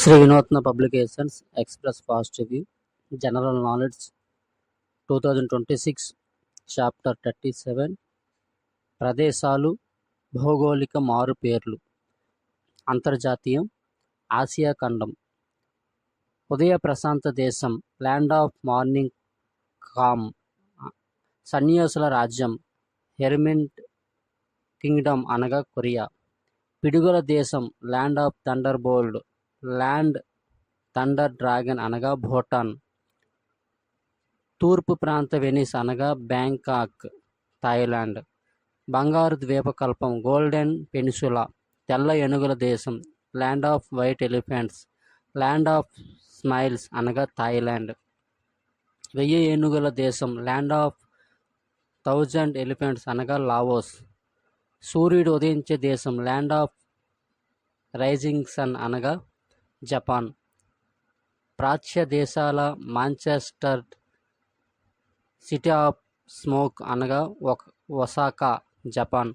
Shri Vinutna publications express fast view general knowledge two thousand twenty six chapter thirty seven ప్రదేశాలు భౌగోళిక మారు పేర్లు అంతర్జాతీయం ఆసియా ఖండం ఉదయ ప్రశాంత దేశం ల్యాండ్ ఆఫ్ మార్నింగ్ కామ్ సన్యాసుల రాజ్యం హెర్మింట్ కింగ్డమ్ అనగా కొరియా పిడుగుల దేశం land of thunderbolt land thunder dragon అనగా భూటాన్ తూర్పు ప్రాంత వెనిస్ అనగా బ్యాంకాక్ థాయిలాండ్ బంగారు ద్వీపకల్పం గోల్డెన్ పెనిసులా తెల్ల ఏనుగుల దేశం land of white elephants land of smiles అనగా థాయిలాండ్ వెయ్యి ఏనుగుల దేశం ల్యాండ్ ఆఫ్ థౌజండ్ ఎలిఫెంట్స్ అనగా లావోస్ సూర్యుడు ఉదయించే దేశం ల్యాండ్ ఆఫ్ రైజింగ్ సన్ అనగా జపాన్ ప్రాచ్య దేశాల మాంచెస్టర్ సిటీ ఆఫ్ స్మోక్ అనగా ఒసాకా జపాన్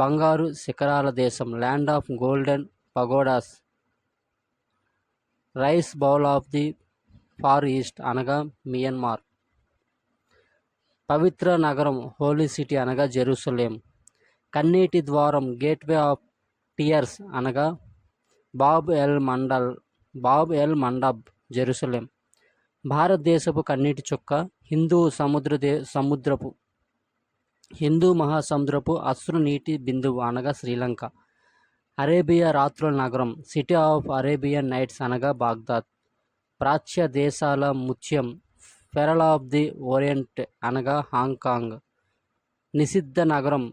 బంగారు శిఖరాల దేశం land of golden pagodas rice bowl of the far east అనగా మియన్మార్ పవిత్ర నగరం హోలీ సిటీ అనగా జెరూసలేం కన్నీటి ద్వారం గేట్వే ఆఫ్ టియర్స్ అనగా Bab el Mandeb Bab el Mandeb Jerusalem భారతదేశపు కన్నీటి చుక్క హిందూ సముద్ర దే సముద్రపు హిందూ మహాసముద్రపు అశ్రు నీటి బిందువు అనగా శ్రీలంక అరేబియా రాత్రుల నగరం సిటీ ఆఫ్ అరేబియన్ నైట్స్ అనగా బాగ్దాద్ ప్రాచ్య దేశాల ముత్యం ఫెరల్ ఆఫ్ ది ఓరియంట్ అనగా హాంకాంగ్ నిషిద్ధ నగరం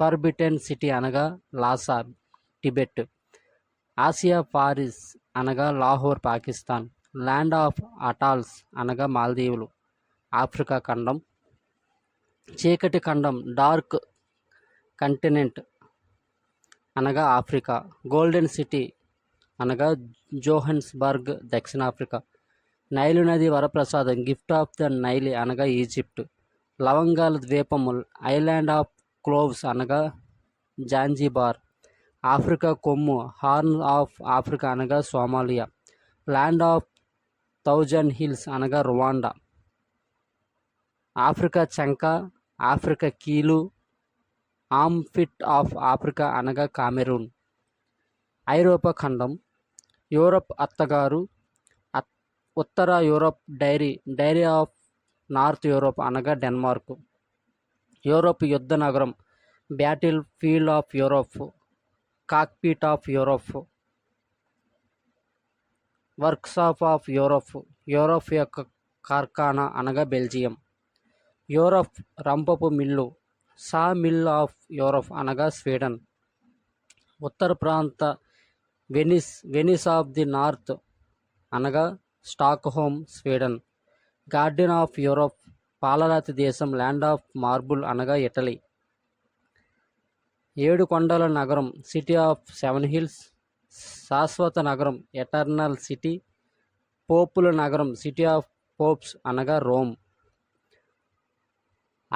ఫర్బిటెన్ సిటీ అనగా లాసా టిబెట్ ఆసియా పారిస్ అనగా Lahore Pakistan land of atolls అనగా మాల్దీవులు ఆఫ్రికా ఖండం చీకటి ఖండం డార్క్ కంటినెంట్ అనగా ఆఫ్రికా గోల్డెన్ సిటీ అనగా జోహన్స్బర్గ్ దక్షిణాఫ్రికా నైలు నది వరప్రసాదం గిఫ్ట్ ఆఫ్ ద నైలి అనగా ఈజిప్ట్ లవంగాల ద్వీపము ఐలాండ్ ఆఫ్ క్లోవ్స్ అనగా జాంజీబార్ ఆఫ్రికా కొమ్ము హార్న్ ఆఫ్ ఆఫ్రికా అనగా Somalia land of thousand hills అనగా రువాండా ఆఫ్రికా చంక ఆఫ్రికా కీలు ఆమ్ ఫిట్ ఆఫ్ ఆఫ్రికా అనగా కామెరూన్ ఐరోపా ఖండం యూరప్ అత్తగారు ఉత్తర Europe dairy dairy of north Europe అనగా డెన్మార్క్ యూరోప్ యుద్ధ నగరం battle field of Europe cockpit of Europe workshop of Europe Europe యొక్క కార్ఖానా అనగా బెల్జియం యూరోప్ రంపపు mill saw mill of Europe అనగా స్వీడన్ ఉత్తర ప్రాంత Venice Venice of the north అనగా Stockholm Sweden garden of Europe పాలరాతి దేశం ల్యాండ్ ఆఫ్ మార్బుల్ అనగా ఇటలీ ఏడు కొండల నగరం సిటీ ఆఫ్ సెవెన్ హిల్స్ శాశ్వత నగరం ఎటర్నల్ సిటీ పోపుల నగరం సిటీ ఆఫ్ పోప్స్ అనగా రోమ్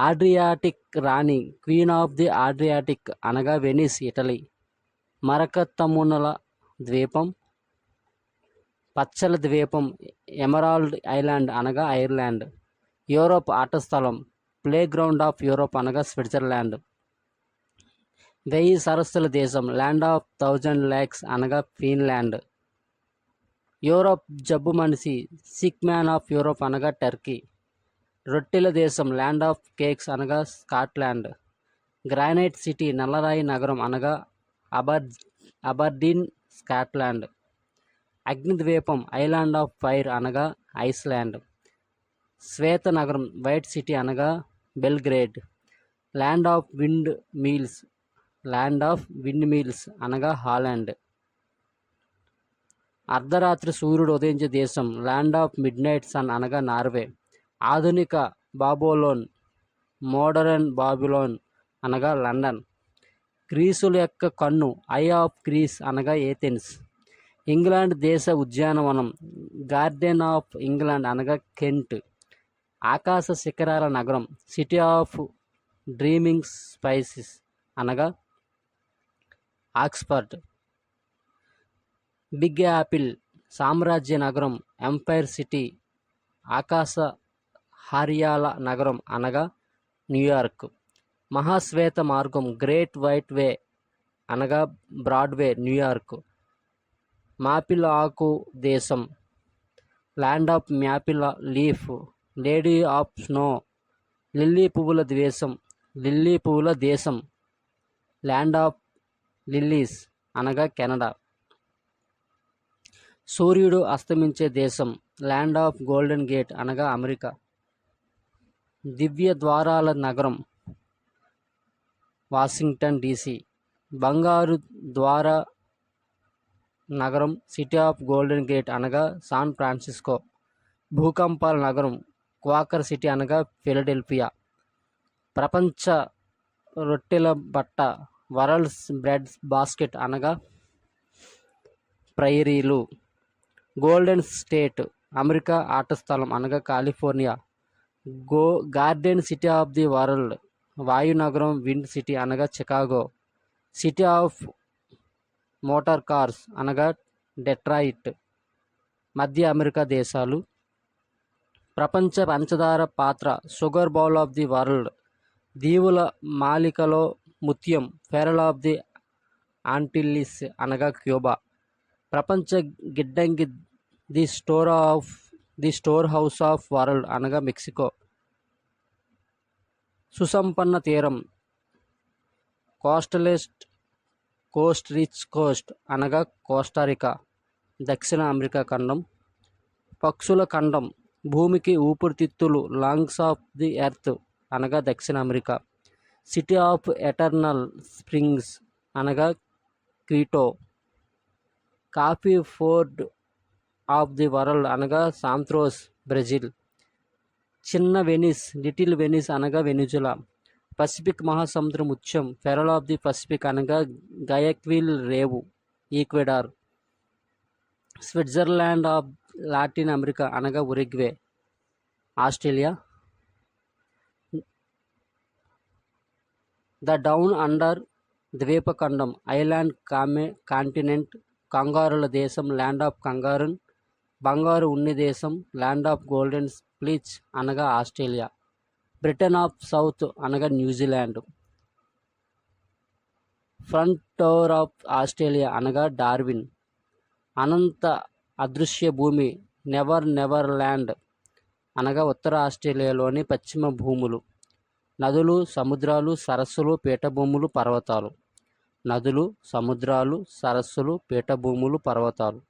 ఆడ్రియాటిక్ రాణి క్వీన్ ఆఫ్ ది ఆడ్రియాటిక్ అనగా వెనిస్ ఇటలీ మరకత్తమునల ద్వీపం పచ్చల ద్వీపం ఎమరాల్డ్ ఐలాండ్ అనగా ఐర్లాండ్ యూరోప్ ఆటస్థలం ప్లే గ్రౌండ్ ఆఫ్ యూరోప్ అనగా స్విట్జర్లాండ్ వెయ్యి సరస్సుల దేశం ల్యాండ్ ఆఫ్ థౌజండ్ ల్యాక్స్ అనగా ఫిన్లాండ్ యూరోప్ జబ్బు మనిషి సిక్ మ్యాన్ ఆఫ్ యూరోప్ అనగా టర్కీ రొట్టెల దేశం ల్యాండ్ ఆఫ్ కేక్స్ అనగా స్కాట్లాండ్ గ్రానైట్ సిటీ నల్లరాయి నగరం అనగా అబర్ అబర్డీన్ స్కాట్లాండ్ అగ్నిద్వీపం ఐలాండ్ ఆఫ్ ఫైర్ అనగా ఐస్లాండ్ శ్వేత నగరం వైట్ సిటీ అనగా Belgrade land of windmills land of windmills అనగా హాలాండ్ అర్ధరాత్రి సూర్యుడు ఉదయించే దేశం land of midnight sun అనగా నార్వే ఆధునిక బాబోలోన్ మోడరన్ బాబిలోన్ అనగా లండన్ గ్రీసుల యొక్క కన్ను ఐ ఆఫ్ గ్రీస్ అనగా ఏథెన్స్ ఇంగ్లాండ్ దేశ ఉద్యానవనం గార్డెన్ ఆఫ్ ఇంగ్లాండ్ అనగా కెంట్ ఆకాశ శిఖరాల నగరం సిటీ ఆఫ్ డ్రీమింగ్ స్పైసెస్ అనగా ఆక్స్ఫర్డ్ బిగ్ యాపిల్ సామ్రాజ్య నగరం ఎంపైర్ సిటీ ఆకాశ హార్యాల నగరం అనగా న్యూయార్క్ మహాశ్వేత మార్గం గ్రేట్ వైట్ వే అనగా బ్రాడ్వే న్యూయార్క్ మాపిల్ ఆకు దేశం land of maple leaf lady of snow lily పువ్వుల దేశం లిల్లీ పువ్వుల దేశం ల్యాండ్ ఆఫ్ లిల్లీస్ అనగా కెనడా సూర్యుడు అస్తమించే దేశం ల్యాండ్ ఆఫ్ గోల్డెన్ గేట్ అనగా అమెరికా దివ్య ద్వారాల నగరం వాషింగ్టన్ డీసీ బంగారు ద్వార నగరం సిటీ ఆఫ్ గోల్డెన్ గేట్ అనగా సాన్ ఫ్రాన్సిస్కో భూకంపాల నగరం క్వాకర్ సిటీ అనగా ఫిలడెల్ఫియా ప్రపంచ రొట్టెల బట్ట వరల్డ్స్ బ్రెడ్ బాస్కెట్ అనగా ప్రైరీలు గోల్డెన్ స్టేట్ అమెరికా ఆట స్థలం అనగా California go garden city of the world వాయునగరం wind city అనగా Chicago city of motor cars అనగా డెట్రాయిట్ మధ్య అమెరికా దేశాలు ప్రపంచ పంచదార పాత్ర sugar bowl of the world దీవుల మాలికలో ముత్యం ఫెరల్ ఆఫ్ ది ఆంటిల్లిస్ అనగా క్యూబా ప్రపంచ గిడ్డంగి the store of the store house of world అనగా మెక్సికో సుసంపన్న తీరం కోస్టలిస్ట్ కోస్ట్ రిచ్ కోస్ట్ అనగా కోస్టారికా దక్షిణ అమెరికా ఖండం పక్షుల ఖండం భూమికి ఊపిరితిత్తులు లాంగ్స్ ఆఫ్ ది ఎర్త్ అనగా దక్షిణ America city of eternal springs అనగా క్రీటో coffee port of the world అనగా సాంత్రోస్ బ్రెజిల్ చిన్న వెనిస్ లిటిల్ వెనిస్ అనగా వెనిజులా పసిఫిక్ మహాసముద్రం ఉచ్చం ఫెరల్ ఆఫ్ ది పసిఫిక్ అనగా Guayaquil Revu Ecuador Switzerland of Latin America అనగా Uruguay Australia the down under ద్వీపఖండం island కామె continent కంగారుల దేశం ల్యాండ్ ఆఫ్ కంగారున్ బంగారు ఉన్ని దేశం ల్యాండ్ ఆఫ్ గోల్డెన్ స్ప్లిచ్ అనగా ఆస్ట్రేలియా బ్రిటన్ ఆఫ్ సౌత్ అనగా New Zealand front door of Australia అనగా డార్విన్ అనంత అదృశ్య భూమి నెవర్ నెవర్ ల్యాండ్ అనగా ఉత్తర ఆస్ట్రేలియాలోని పశ్చిమ భూములు నదులు సముద్రాలు సరస్సులు పీఠభూములు పర్వతాలు నదులు సముద్రాలు సరస్సులు పీఠభూములు పర్వతాలు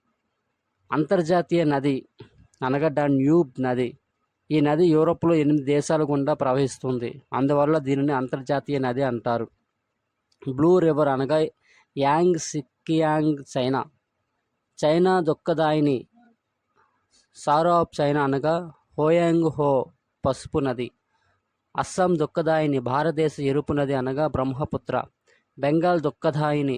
అంతర్జాతీయ నది అనగా న్యూబ్ నది ఈ నది యూరోప్లో ఎనిమిది దేశాల గుండా ప్రవహిస్తుంది అందువల్ల దీనిని అంతర్జాతీయ నది అంటారు బ్లూ రివర్ అనగా యాంగ్ సిక్కియాంగ్ చైనా చైనా దుఃఖదాయిని సారో ఆఫ్ చైనా అనగా హోయాంగ్ హో పసుపు నది అస్సాం దుఃఖదాయిని భారతదేశ ఎరుపు నది అనగా బ్రహ్మపుత్ర బెంగాల్ దుఃఖదాయిని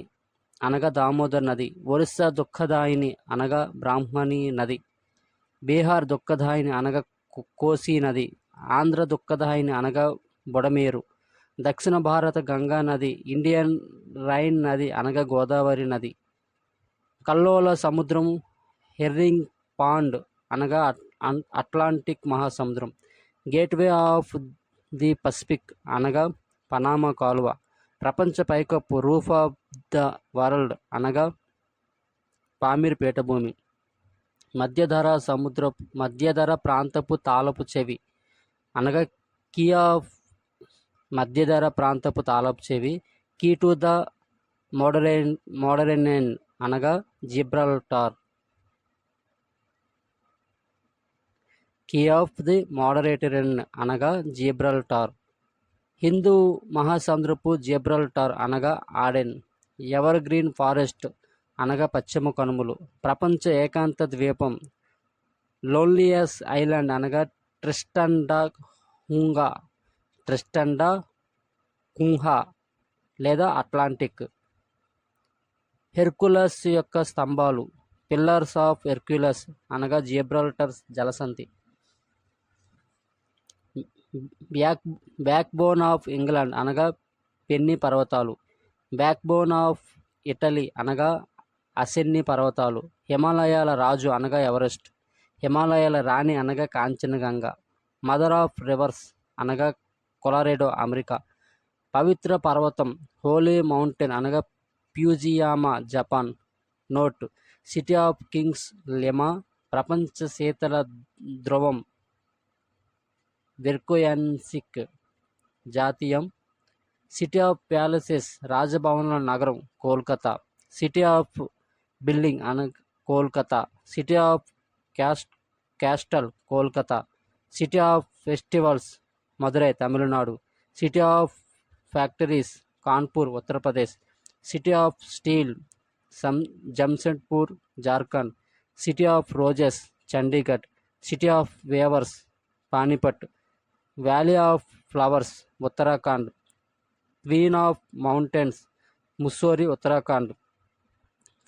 అనగా దామోదర్ నది ఒరిస్సా దుఃఖదాయిని అనగా బ్రాహ్మణి నది బీహార్ దుఃఖదాయిని అనగా కోసీ నది ఆంధ్ర దుఃఖదాయిని అనగా బుడమేరు దక్షిణ భారత గంగా నది ఇండియన్ రైన్ నది అనగా గోదావరి నది కల్లోల సముద్రం హెర్రింగ్ పాండ్ అనగా అట్లాంటిక్ మహాసముద్రం గేట్వే ఆఫ్ ది పసిఫిక్ అనగా పనామా కాలువ ప్రపంచ పైకప్పు రూఫ్ ఆఫ్ ద వరల్డ్ అనగా పామిర్ పీఠభూమి మధ్యధర సముద్ర మధ్యధర ప్రాంతపు తాలపు చెవి అనగా కీ ఆఫ్ మధ్యధర ప్రాంతపు తాలపు చెవి key to the Mediterranean Mediterranean అనగా Gibraltar key of the Mediterranean అనగా టార్ హిందూ మహాసముద్రపు టార్ అనగా ఆడెన్ ఎవర్ గ్రీన్ ఫారెస్ట్ అనగా పశ్చిమ కనుమలు ప్రపంచ ఏకాంత ద్వీపం లోన్లియస్ ఐలాండ్ అనగా ట్రిస్టండా హుంగా ట్రిస్టండా కుంహా లేదా అట్లాంటిక్ హెర్కులస్ యొక్క స్తంభాలు పిల్లర్స్ ఆఫ్ హెర్క్యులస్ అనగా జిబ్రల్టర్ జలసంతి back backbone of England అనగా పెన్ని పర్వతాలు బ్యాక్ బోన్ ఆఫ్ ఇటలీ అనగా అసెన్ని పర్వతాలు హిమాలయాల రాజు అనగా ఎవరెస్ట్ హిమాలయాల రాణి అనగా కాంచనగంగ మదర్ ఆఫ్ రివర్స్ అనగా కొలారెడో అమెరికా పవిత్ర పర్వతం హోలీ మౌంటైన్ అనగా Fujiyama Japan note city of kings Lima ప్రపంచ శీతల ధ్రువం వెర్కోయాన్సిక్ జాతీయం సిటీ ఆఫ్ ప్యాలెసెస్ రాజభవన్ల నగరం కోల్కతా సిటీ ఆఫ్ బిల్డింగ్ అన Kolkata city of cast castle Kolkata city of festivals Madurai Tamil Nadu city of factories Kanpur Uttar Pradesh city of steel సం Jamshedpur Jharkhand city of roses Chandigarh city of weavers Panipat valley of flowers Uttarakhand queen of mountains Mussoorie Uttarakhand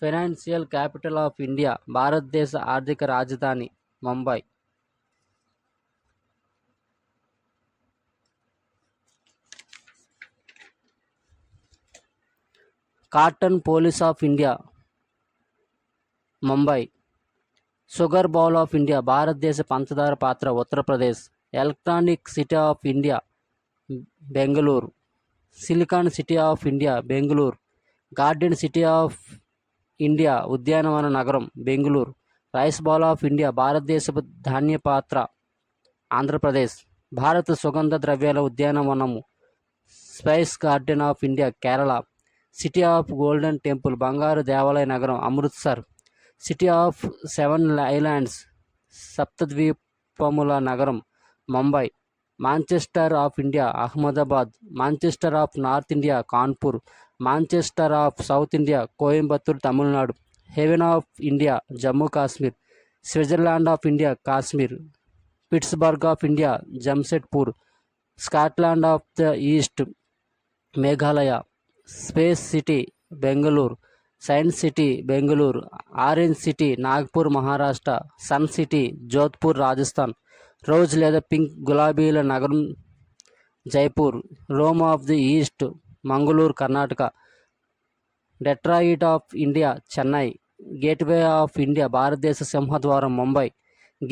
financial capital of India భారతదేశ ఆర్థిక రాజధాని Mumbai cotton police of India Mumbai sugar bowl of India భారతదేశ పంచదార పాత్ర Uttar Pradesh electronic city of India Bengaluru silicon city of India Bengaluru garden city of India ఉద్యానవన నగరం Bengaluru rice ball of India భారతదేశపు ధాన్య పాత్ర ఆంధ్రప్రదేశ్ భారత సుగంధ ద్రవ్యాల ఉద్యానవనము spice garden of India Kerala city of golden temple బంగారు దేవాలయ నగరం Amritsar city of seven islands సప్తద్వీపముల నగరం Mumbai, Manchester of India, Ahmedabad, Manchester of North India, Kanpur, Manchester of South India, Coimbatore, Tamil Nadu, Haven of India, Jammu Kashmir, Switzerland of India, Kashmir, Pittsburgh of India, Jamshedpur, Scotland of the East, Meghalaya, Space City, Bengaluru, Science City, Bengaluru, Orange City, Nagpur, Maharashtra, Sun City, Jodhpur, Rajasthan. Rose లేదా pink గులాబీల నగరం Jaipur Rome of the east Mangaluru Karnataka Detroit of India Chennai gateway of India భారతదేశ సింహద్వారం Mumbai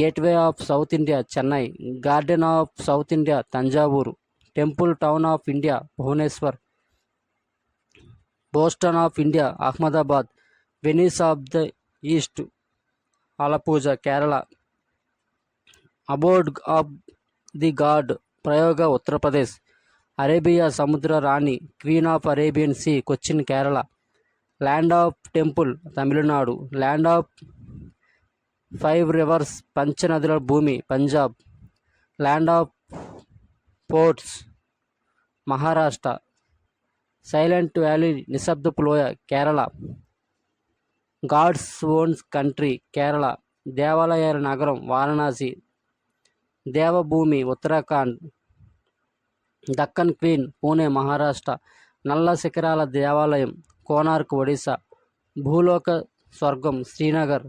gateway of south India Chennai garden of south India Thanjavur temple town of India Bhubaneswar Boston of India Ahmedabad Venice of the east Alappuzha Kerala abode of the God Prayag Uttar Pradesh Arabia సముద్ర రాణి queen of Arabian sea Cochin Kerala land of temple Tamil Nadu land of five rivers పంచనదుల భూమి Punjab land of ports Maharashtra silent valley నిశ్శబ్ద లోయ Kerala God's own country Kerala దేవాలయాల నగరం వారణాసి దేవభూమి Uttarakhand Deccan queen Pune Maharashtra నల్ల శిఖరాల దేవాలయం కోనార్క్ ఒడిశా భూలోక స్వర్గం Srinagar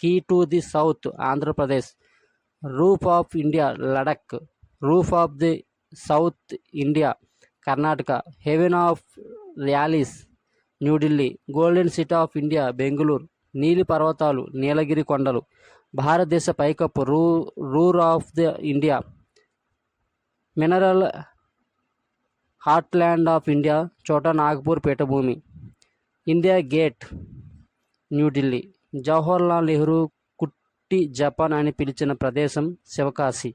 key to the south Andhra Pradesh roof of India Ladakh roof of the south India Karnataka heaven of rallies New Delhi golden city of India Bengaluru నీలి పర్వతాలు నీలగిరి కొండలు భారతదేశ పైకప్పు రూ Ruhr of the India mineral heartland of India చోట నాగ్పూర్ పీఠభూమి ఇండియా గేట్ న్యూఢిల్లీ జవహర్లాల్ నెహ్రూ కుట్టి జపాన్ అని పిలిచిన ప్రదేశం శివకాశి